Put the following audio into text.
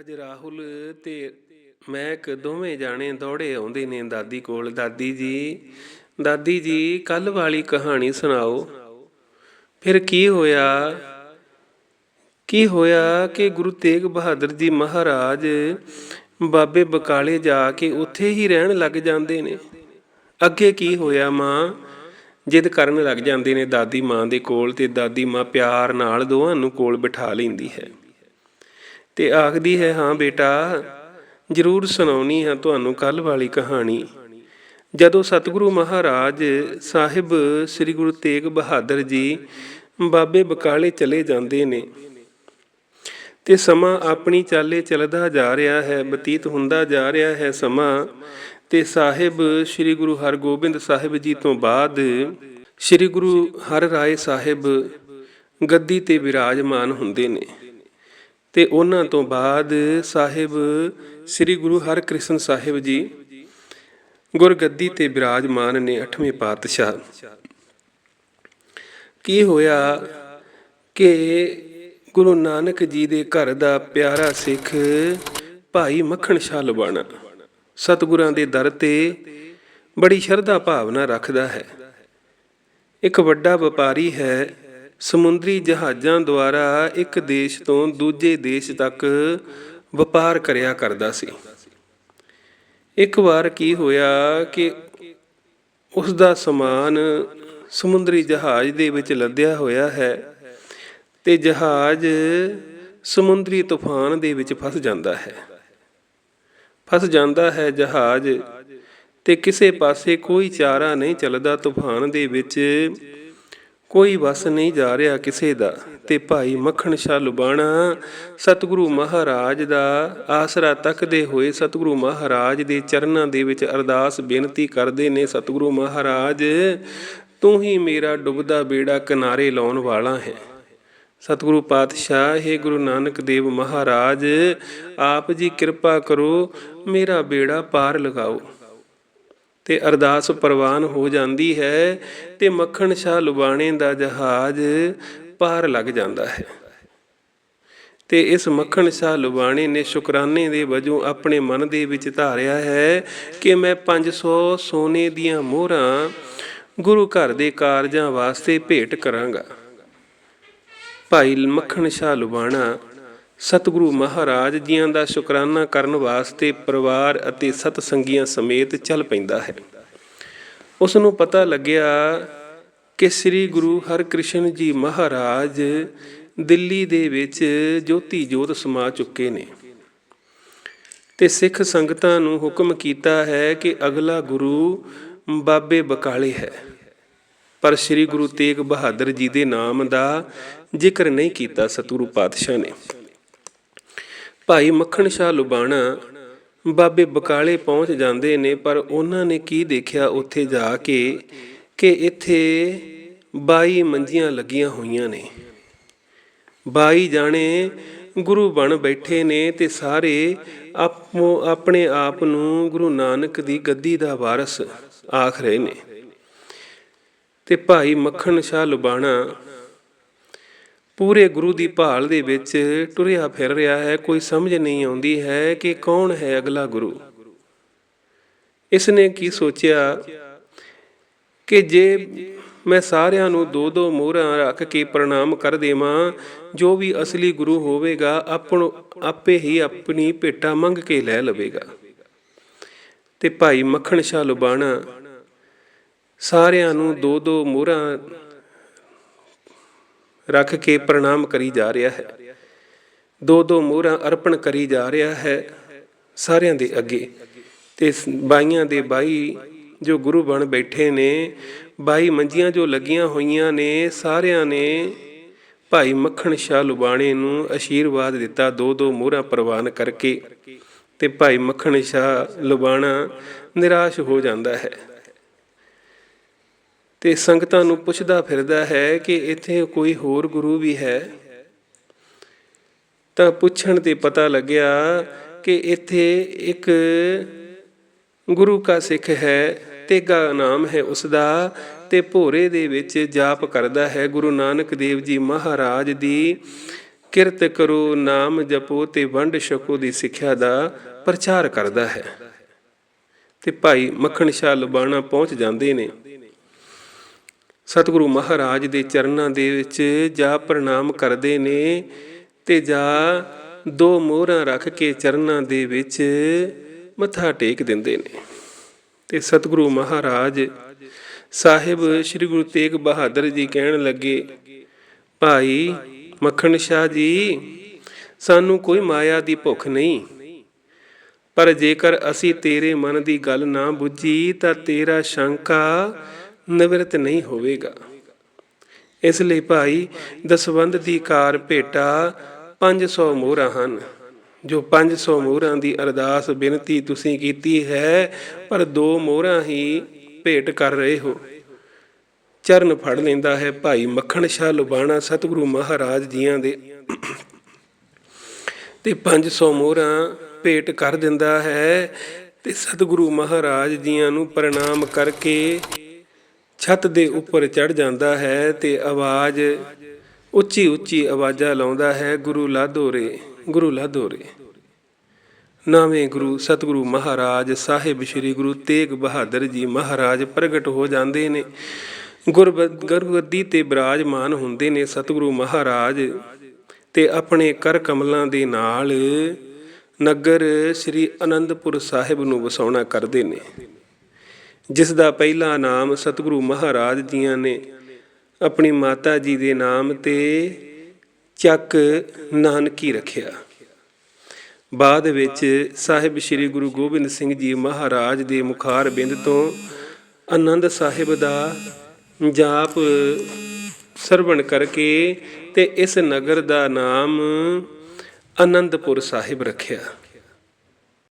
ਅੱਜ ਰਾਹੁਲ ਤੇ ਮੈਂ ਇੱਕ ਦੋਵੇਂ ਜਾਣੇ ਦੌੜੇ ਆਉਂਦੇ ਨੇ ਦਾਦੀ ਕੋਲ। ਦਾਦੀ ਜੀ ਦਾਦੀ ਜੀ ਕੱਲ ਵਾਲੀ ਕਹਾਣੀ ਸੁਣਾਓ। ਫਿਰ ਕੀ ਹੋਇਆ? ਕੀ ਹੋਇਆ ਕਿ ਗੁਰੂ ਤੇਗ ਬਹਾਦਰ ਜੀ ਮਹਾਰਾਜ ਬਾਬੇ ਬਕਾਲੇ ਜਾ ਕੇ ਉੱਥੇ ਹੀ ਰਹਿਣ ਲੱਗ ਜਾਂਦੇ ਨੇ? ਅੱਗੇ ਕੀ ਹੋਇਆ ਮਾਂ? ਜਿੱਦ ਕਰਨ ਲੱਗ ਜਾਂਦੇ ਨੇ ਦਾਦੀ ਮਾਂ ਦੇ ਕੋਲ ਤੇ ਦਾਦੀ ਮਾਂ ਪਿਆਰ ਨਾਲ ਦੋਵਾਂ ਨੂੰ ਕੋਲ ਬਿਠਾ ਲੈਂਦੀ ਹੈ। ਤੇ ਆਖਦੀ ਹੈ, ਹਾਂ ਬੇਟਾ, ਜ਼ਰੂਰ ਸੁਣਾਉਣੀ ਹੈ ਤੁਹਾਨੂੰ ਕੱਲ ਵਾਲੀ ਕਹਾਣੀ। ਜਦੋਂ ਸਤਿਗੁਰੂ ਮਹਾਰਾਜ ਸਾਹਿਬ ਸ੍ਰੀ ਗੁਰੂ ਤੇਗ ਬਹਾਦਰ ਜੀ ਬਾਬੇ ਬਕਾਲੇ ਚਲੇ ਜਾਂਦੇ ਨੇ ਤੇ ਸਮਾਂ ਆਪਣੀ ਚਾਲੇ ਚੱਲਦਾ ਜਾ ਰਿਹਾ ਹੈ, ਬਤੀਤ ਹੁੰਦਾ ਜਾ ਰਿਹਾ ਹੈ ਸਮਾਂ ਤੇ ਸਾਹਿਬ ਸ੍ਰੀ ਗੁਰੂ ਹਰਗੋਬਿੰਦ ਸਾਹਿਬ ਜੀ ਤੋਂ ਬਾਅਦ ਸ੍ਰੀ ਗੁਰੂ ਹਰ ਰਾਏ ਸਾਹਿਬ ਗੱਦੀ ਤੇ ਵਿਰਾਜਮਾਨ ਹੁੰਦੇ ਨੇ। ਤੇ ਉਹਨਾਂ ਤੋਂ ਬਾਅਦ ਸਾਹਿਬ ਸ੍ਰੀ ਗੁਰੂ ਹਰਕ੍ਰਿਸ਼ਨ ਸਾਹਿਬ ਜੀ ਗੁਰਗੱਦੀ ਤੇ ਵਿਰਾਜਮਾਨ ਨੇ 8ਵੇਂ ਪਾਤਸ਼ਾਹ। ਕੀ ਹੋਇਆ ਕਿ ਗੁਰੂ ਨਾਨਕ ਜੀ ਦੇ ਘਰ ਦਾ ਪਿਆਰਾ ਸਿੱਖ ਭਾਈ ਮੱਖਣ ਸ਼ਾਹ ਲਵਾਣਾ ਸਤਿਗੁਰਾਂ ਦੇ ਦਰ ਤੇ ਬੜੀ ਸ਼ਰਧਾ ਭਾਵਨਾ ਰੱਖਦਾ ਹੈ। ਇੱਕ ਵੱਡਾ ਵਪਾਰੀ ਹੈ ਸਮੁੰਦਰੀ ਜਹਾਜ਼ਾਂ ਦੁਆਰਾ ਇੱਕ ਦੇਸ਼ ਤੋਂ ਦੂਜੇ ਦੇਸ਼ ਤੱਕ ਵਪਾਰ ਕਰਿਆ ਕਰਦਾ ਸੀ। ਇੱਕ ਵਾਰ ਕੀ ਹੋਇਆ ਕਿ ਉਸ ਦਾ ਸਮਾਨ ਸਮੁੰਦਰੀ ਜਹਾਜ਼ ਦੇ ਵਿੱਚ ਲੱਦਿਆ ਹੋਇਆ ਹੈ ਤੇ ਜਹਾਜ਼ ਸਮੁੰਦਰੀ ਤੂਫਾਨ ਦੇ ਵਿੱਚ ਫਸ ਜਾਂਦਾ ਹੈ। ਫਸ ਜਾਂਦਾ ਹੈ ਜਹਾਜ਼ ਤੇ ਕਿਸੇ ਪਾਸੇ ਕੋਈ ਚਾਰਾ ਨਹੀਂ ਚੱਲਦਾ ਤੂਫਾਨ ਦੇ ਵਿੱਚ ਕੋਈ ਵਸ ਨਹੀਂ ਜਾ ਰਿਹਾ ਕਿਸੇ ਦਾ, ਤੇ ਭਾਈ ਮੱਖਣ ਸ਼ਾਹ ਲੁਬਾਣਾ, ਸਤਿਗੁਰੂ ਮਹਾਰਾਜ ਦਾ ਆਸਰਾ ਤੱਕਦੇ ਹੋਏ ਸਤਿਗੁਰੂ ਮਹਾਰਾਜ ਦੇ ਚਰਨਾਂ ਦੇ ਵਿੱਚ ਅਰਦਾਸ ਬੇਨਤੀ ਕਰਦੇ ਨੇ, ਸਤਿਗੁਰੂ ਮਹਾਰਾਜ, ਤੂੰ ਹੀ ਮੇਰਾ ਡੁੱਬਦਾ ਬੇੜਾ ਕਿਨਾਰੇ ਲਾਉਣ ਵਾਲਾ ਹੈ। ਸਤਿਗੁਰੂ ਪਾਤਸ਼ਾਹ, ਹੈ ਗੁਰੂ ਨਾਨਕ ਦੇਵ ਮਹਾਰਾਜ, ਆਪ ਜੀ ਕਿਰਪਾ ਕਰੋ, ਮੇਰਾ ਬੇੜਾ ਪਾਰ ਲਗਾਓ। ਤੇ ਅਰਦਾਸ ਪ੍ਰਵਾਨ ਹੋ ਜਾਂਦੀ ਹੈ ਤੇ ਮੱਖਣ ਸ਼ਾਹ ਲੁਬਾਣੇ ਦਾ ਜਹਾਜ਼ ਪਾਰ ਲੱਗ ਜਾਂਦਾ ਹੈ। ਤੇ ਇਸ ਮੱਖਣ ਸ਼ਾਹ ਲੁਬਾਣੇ ਨੇ ਸ਼ੁਕਰਾਨੇ ਦੇ ਵਜੋਂ ਆਪਣੇ ਮਨ ਦੇ ਵਿੱਚ ਧਾਰਿਆ ਹੈ ਕਿ ਮੈਂ 500 ਸੋਨੇ ਦੀਆਂ ਮੋਹਰਾਂ ਗੁਰੂ ਘਰ ਦੇ ਕਾਰਜਾਂ ਵਾਸਤੇ ਭੇਟ ਕਰਾਂਗਾ। ਭਾਈ ਮੱਖਣ ਸ਼ਾਹ ਲੁਬਾਣਾ ਸਤਿਗੁਰੂ ਮਹਾਰਾਜ ਜੀਆਂ ਦਾ ਸ਼ੁਕਰਾਨਾ ਕਰਨ ਵਾਸਤੇ ਪਰਿਵਾਰ ਅਤੇ ਸਤ ਸੰਗੀਆਂ ਸਮੇਤ ਚੱਲ ਪੈਂਦਾ ਹੈ। ਉਸ ਨੂੰ ਪਤਾ ਲੱਗਿਆ ਕਿ ਸ੍ਰੀ ਗੁਰੂ ਹਰਕ੍ਰਿਸ਼ਨ ਜੀ ਮਹਾਰਾਜ ਦਿੱਲੀ ਦੇ ਵਿੱਚ ਜੋਤੀ ਜੋਤ ਸਮਾ ਚੁੱਕੇ ਨੇ ਤੇ ਸਿੱਖ ਸੰਗਤਾਂ ਨੂੰ ਹੁਕਮ ਕੀਤਾ ਹੈ ਕਿ ਅਗਲਾ ਗੁਰੂ ਬਾਬੇ ਬਕਾਲੇ ਹੈ। ਪਰ ਸ੍ਰੀ ਗੁਰੂ ਤੇਗ ਬਹਾਦਰ ਜੀ ਦੇ ਨਾਮ ਦਾ ਜ਼ਿਕਰ ਨਹੀਂ ਕੀਤਾ ਸਤਿਗੁਰੂ ਪਾਤਸ਼ਾਹ ਨੇ। ਭਾਈ ਮੱਖਣ ਸ਼ਾਹ ਲੁਬਾਣਾ ਬਾਬੇ ਬਕਾਲੇ ਪਹੁੰਚ ਜਾਂਦੇ ਨੇ, ਪਰ ਉਹਨਾਂ ਨੇ ਕੀ ਦੇਖਿਆ ਉੱਥੇ ਜਾ ਕੇ? ਕਿ ਇੱਥੇ 22 ਮੰਜੀਆਂ ਲੱਗੀਆਂ ਹੋਈਆਂ ਨੇ। 22 ਜਾਣੇ ਗੁਰੂ ਬਣ ਬੈਠੇ ਨੇ ਤੇ ਸਾਰੇ ਆਪੋ, ਆਪਣੇ ਆਪ ਨੂੰ ਗੁਰੂ ਨਾਨਕ ਦੀ ਗੱਦੀ ਦਾ ਵਾਰਸ ਆਖ ਰਹੇ ਨੇ। ਤੇ ਭਾਈ ਮੱਖਣ ਸ਼ਾਹ ਲੁਬਾਣਾ ਪੂਰੇ ਗੁਰੂ ਦੀ ਭਾਲ ਦੇ ਵਿੱਚ ਟੁਰਿਆ ਫਿਰ ਰਿਹਾ ਹੈ, ਕੋਈ ਸਮਝ ਨਹੀਂ ਆਉਂਦੀ ਹੈ ਕਿ ਕੌਣ ਹੈ ਅਗਲਾ ਗੁਰੂ। ਇਸ ਨੇ ਕੀ ਸੋਚਿਆ ਕਿ ਜੇ ਮੈਂ ਸਾਰਿਆਂ ਨੂੰ ਦੋ ਦੋ ਮੋਹਰਾਂ ਰੱਖ ਕੇ ਪ੍ਰਣਾਮ ਕਰ ਦੇਵਾਂ, ਜੋ ਵੀ ਅਸਲੀ ਗੁਰੂ ਹੋਵੇਗਾ, ਆਪਣ, ਆਪੇ ਹੀ ਆਪਣੀ ਭੇਟਾ ਮੰਗ ਕੇ ਲੈ ਲਵੇਗਾ। ਤੇ ਭਾਈ ਮੱਖਣ ਸ਼ਾਹ ਲੁਬਾਣਾ ਸਾਰਿਆਂ ਨੂੰ ਦੋ ਦੋ ਮੋਹਰਾਂ ਰੱਖ ਕੇ ਪ੍ਰਣਾਮ ਕਰੀ ਜਾ ਰਿਹਾ ਹੈ। ਦੋ ਦੋ ਮੋਹਰਾਂ ਅਰਪਣ ਕਰੀ ਜਾ ਰਿਹਾ ਹੈ ਸਾਰਿਆਂ ਦੇ ਅੱਗੇ। ਤੇ ਬਾਈਆਂ ਦੇ ਬਾਈ ਜੋ ਗੁਰੂ ਬਣ ਬੈਠੇ ਨੇ, ਬਾਈ ਮੰਜੀਆਂ ਜੋ ਲੱਗੀਆਂ ਹੋਈਆਂ ਨੇ, ਸਾਰਿਆਂ ਨੇ ਭਾਈ ਮੱਖਣ ਸ਼ਾਹ ਲੁਬਾਣੇ ਨੂੰ ਅਸ਼ੀਰਵਾਦ ਦਿੱਤਾ, ਦੋ ਦੋ ਮੋਹਰਾਂ ਪ੍ਰਵਾਨ ਕਰਕੇ। ਤੇ ਭਾਈ ਮੱਖਣ ਸ਼ਾਹ ਲੁਬਾਣਾ ਨਿਰਾਸ਼ ਹੋ ਜਾਂਦਾ ਹੈ। ਤੇ ਸੰਗਤਾਂ ਨੂੰ ਪੁੱਛਦਾ ਫਿਰਦਾ ਹੈ ਕਿ ਇੱਥੇ ਕੋਈ ਹੋਰ ਗੁਰੂ ਵੀ ਹੈ? ਤਾਂ ਪੁੱਛਣ ਤੇ ਪਤਾ ਲੱਗਿਆ ਕਿ ਇੱਥੇ ਇੱਕ ਗੁਰੂ ਕਾ ਸਿੱਖ ਹੈ ਤੇਗਾ ਨਾਮ ਹੈ ਉਸ ਦਾ ਤੇ ਭੋਰੇ ਦੇ ਵਿੱਚ ਜਾਪ ਕਰਦਾ ਹੈ ਗੁਰੂ ਨਾਨਕ ਦੇਵ ਜੀ ਮਹਾਰਾਜ ਦੀ, ਕਿਰਤ ਕਰੋ ਨਾਮ ਜਪੋ ਤੇ ਵੰਡ ਛਕੋ ਦੀ ਸਿੱਖਿਆ ਦਾ ਪ੍ਰਚਾਰ ਕਰਦਾ ਹੈ। ਤੇ ਭਾਈ ਮੱਖਣ ਸ਼ਾਹ ਲਬਾਣਾ ਪਹੁੰਚ ਜਾਂਦੇ ਨੇ। ਸਤਿਗੁਰੂ ਮਹਾਰਾਜ ਦੇ ਚਰਨਾਂ ਦੇ ਵਿੱਚ ਜਾ ਪ੍ਰਣਾਮ ਕਰਦੇ ਨੇ ਤੇ ਜਾ ਦੋ ਮੋਹਰਾਂ ਰੱਖ ਕੇ ਚਰਨਾਂ ਦੇ ਵਿੱਚ ਮੱਥਾ ਟੇਕ ਦਿੰਦੇ ਨੇ। ਤੇ ਸਤਿਗੁਰੂ ਮਹਾਰਾਜ ਸਾਹਿਬ ਸ੍ਰੀ ਗੁਰੂ ਤੇਗ ਬਹਾਦਰ ਜੀ ਕਹਿਣ ਲੱਗੇ, ਭਾਈ ਮੱਖਣ ਸ਼ਾਹ ਜੀ, ਸਾਨੂੰ ਕੋਈ ਮਾਇਆ ਦੀ ਭੁੱਖ ਨਹੀਂ। ਪਰ ਜੇਕਰ ਅਸੀਂ ਤੇਰੇ ਮਨ ਦੀ ਗੱਲ ਨਾ ਬੁੱਝੀ ਤਾਂ ਤੇਰਾ ਸ਼ੰਕਾ ਨਿਵਰਤ ਨਹੀਂ ਹੋਵੇਗਾ। ਇਸ ਲਈ ਭਾਈ ਦਸਵੰਦ ਦੀ ਕਾਰ ਭੇਟਾ 500 ਮੋਹਰਾਂ ਹਨ। ਜੋ 500 ਮੋਹਰਾਂ ਦੀ ਅਰਦਾਸ ਬੇਨਤੀ ਤੁਸੀਂ ਕੀਤੀ ਹੈ, ਪਰ ਦੋ ਮੋਹਰਾਂ ਹੀ ਭੇਟ ਕਰ ਰਹੇ ਹੋ। ਚਰਨ ਫੜ ਲੈਂਦਾ ਹੈ ਭਾਈ ਮੱਖਣ ਸ਼ਾਹ ਲੁਬਾਣਾ ਸਤਿਗੁਰੂ ਮਹਾਰਾਜ ਜੀਆਂ ਦੇ। ਤੇ 500 ਮੋਹਰਾਂ ਭੇਟ ਕਰ ਦਿੰਦਾ ਹੈ ਤੇ ਸਤਿਗੁਰੂ ਮਹਾਰਾਜ ਜੀਆਂ ਨੂੰ ਪ੍ਰਣਾਮ ਕਰਕੇ ਛੱਤ ਦੇ ਉੱਪਰ ਚੜ ਜਾਂਦਾ ਹੈ ਤੇ ਆਵਾਜ਼ ਉੱਚੀ ਉੱਚੀ ਆਵਾਜ਼ਾਂ ਲਾਉਂਦਾ ਹੈ, ਗੁਰੂ ਲਾਧੋਰੇ ਗੁਰੂ ਲਾਧੋਰੇ ਨਾਵੇਂ ਗੁਰੂ ਸਤਿਗੁਰੂ ਮਹਾਰਾਜ ਸਾਹਿਬ ਸ੍ਰੀ ਗੁਰੂ ਤੇਗ ਬਹਾਦਰ ਜੀ ਮਹਾਰਾਜ ਪ੍ਰਗਟ ਹੋ ਜਾਂਦੇ ਨੇ। ਗੁਰਬ- ਗੁਰਗੱਦੀ ਤੇ ਬਿਰਾਜਮਾਨ ਹੁੰਦੇ ਨੇ ਸਤਿਗੁਰੂ ਮਹਾਰਾਜ ਤੇ ਆਪਣੇ ਕਰ ਕਮਲਾਂ ਦੇ ਨਾਲ ਨਗਰ ਸ੍ਰੀ ਅਨੰਦਪੁਰ ਸਾਹਿਬ ਨੂੰ ਵਸਾਉਣਾ ਕਰਦੇ ਨੇ। ਜਿਸ ਦਾ ਪਹਿਲਾ ਨਾਮ ਸਤਿਗੁਰੂ ਮਹਾਰਾਜ ਜੀਆਂ ਨੇ। ਆਪਣੀ ਮਾਤਾ ਜੀ ਦੇ ਨਾਮ ਤੇ ਚੱਕ ਨਾਨਕੀ ਰੱਖਿਆ। ਬਾਅਦ ਵਿੱਚ ਸਾਹਿਬ ਸ੍ਰੀ ਗੁਰੂ ਗੋਬਿੰਦ ਸਿੰਘ ਜੀ ਮਹਾਰਾਜ ਦੇ ਮੁਖਾਰ ਬਿੰਦ ਤੋਂ ਆਨੰਦ ਸਾਹਿਬ ਦਾ ਜਾਪ ਸਰਵਣ ਕਰਕੇ ਤੇ ਇਸ ਨਗਰ ਦਾ ਨਾਮ ਆਨੰਦਪੁਰ ਸਾਹਿਬ ਰੱਖਿਆ।